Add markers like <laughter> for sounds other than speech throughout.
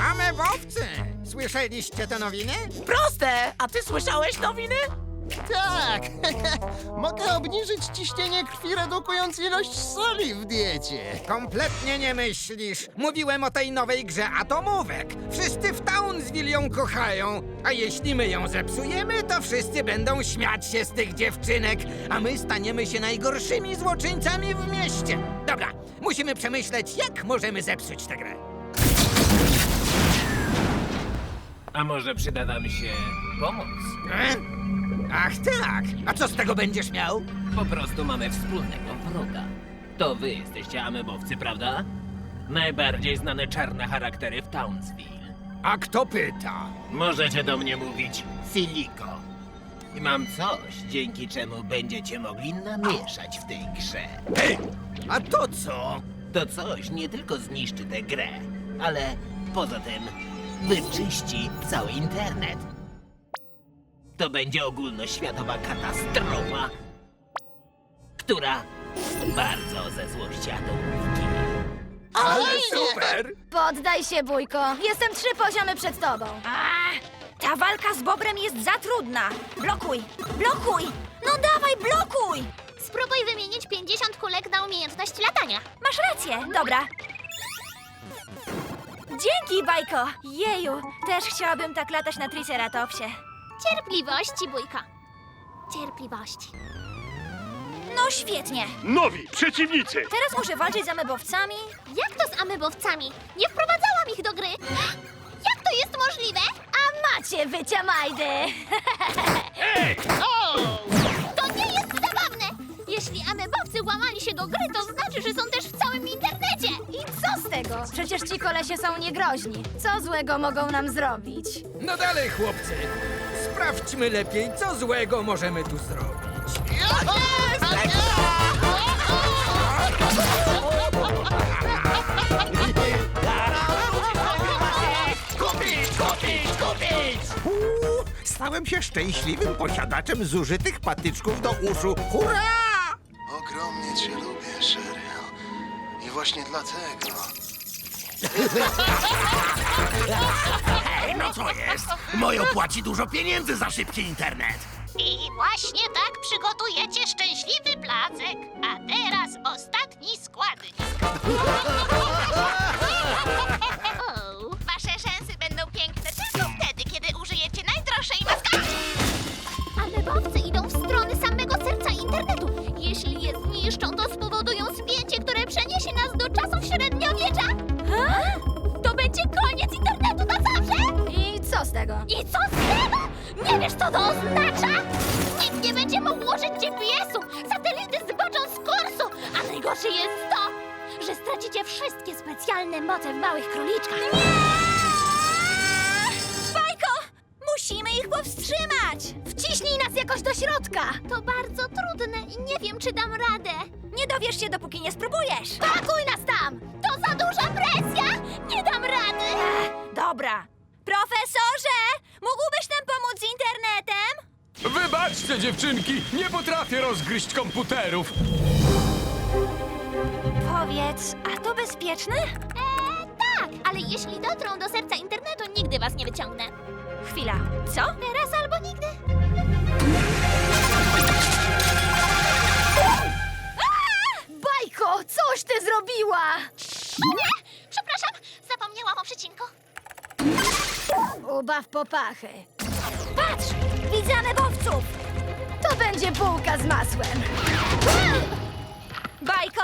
Amebowcy! Słyszeliście te nowiny? Proste! A ty słyszałeś nowiny? Tak! <laughs> Mogę obniżyć ciśnienie krwi, redukując ilość soli w diecie. Kompletnie nie myślisz. Mówiłem o tej nowej grze atomówek. Wszyscy w Townsville ją kochają. A jeśli my ją zepsujemy, to wszyscy będą śmiać się z tych dziewczynek, a my staniemy się najgorszymi złoczyńcami w mieście. Dobra, musimy przemyśleć, jak możemy zepsuć tę grę. A może przyda nam się pomoc? E? Ach tak, a co z tego będziesz miał? Po prostu mamy wspólnego wroga. To wy jesteście amebowcy, prawda? Najbardziej znane czarne charaktery w Townsville. A kto pyta? Możecie do mnie mówić Siliko. I mam coś, dzięki czemu będziecie mogli namieszać w tej grze. Hej, a to co? To coś nie tylko zniszczy tę grę, ale poza tym wyczyści cały internet. To będzie ogólnoświatowa katastrofa, która bardzo ze złości atomówki. Ale super! Poddaj się, bójko. Jestem trzy poziomy przed tobą. A, ta walka z Bobrem jest za trudna. Blokuj, blokuj! No dawaj, blokuj! Spróbuj wymienić 50 kulek na umiejętność latania. Masz rację, dobra. Dzięki, Bajko! Jeju, też chciałabym tak latać na Triceratopsie. Cierpliwości, bójko. Cierpliwości. No świetnie. Nowi przeciwnicy! Teraz muszę walczyć z amebowcami. Jak to z amebowcami? Nie wprowadzałam ich do gry. Jak to jest możliwe? A macie wycia Majdy! <laughs> To nie jest zabawne! Jeśli amebowcy łamali się do gry, to znaczy, że są Przecież ci kolesie są niegroźni. Co złego mogą nam zrobić? No dalej, chłopcy. Sprawdźmy lepiej, co złego możemy tu zrobić. Uuu, stałem się szczęśliwym posiadaczem zużytych patyczków do uszu. Hurra! Ogromnie cię lubię, Cheryl. I właśnie dlatego. Ej, no co jest? Mojo płaci dużo pieniędzy za szybki internet. I właśnie tak przygotujecie szczęśliwy placek. A teraz ostatni składnik. <laughs> Wasze szanse będą piękne tylko wtedy, kiedy użyjecie najdroższej maskotki. Amebowcy idą w stronę samego serca internetu. Jeśli je zniszczą, to spowodują spięcie, tego? I co z tego? Nie wiesz, co to oznacza? Nikt nie będzie mógł użyć GPS-u. Satelity zboczą z kursu. A najgorsze jest to, że stracicie wszystkie specjalne moce w małych króliczkach. Bajko! Musimy ich powstrzymać! Wciśnij nas jakoś do środka! To bardzo trudne i nie wiem, czy dam radę. Nie dowiesz się, dopóki nie spróbujesz. Pakuj nas tam! Wybaczcie, dziewczynki! Nie potrafię rozgryźć komputerów! Powiedz, a to bezpieczne? Eee, tak, ale jeśli dotrą do serca internetu, nigdy was nie wyciągnę. Chwila, co? Teraz albo nigdy. Bajko, coś ty zrobiła! O nie! Przepraszam, zapomniałam o przecinku. Ubaw popachy. Patrz! Widzę amebowców! To będzie bułka z masłem. Bajko,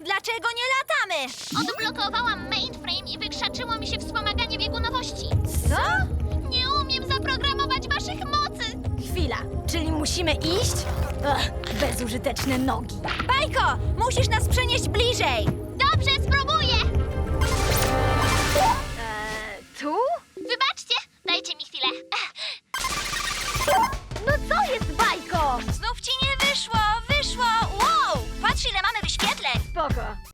dlaczego nie latamy? Odblokowałam mainframe i wykrzaczyło mi się wspomaganie biegunowości. Co? Nie umiem zaprogramować waszych mocy. Chwila, czyli musimy iść? Ach, bezużyteczne nogi. Bajko, musisz nas przenieść bliżej! Znów ci nie wyszło! Wyszło! Wow! Patrz ile mamy wyświetleń! Spoko.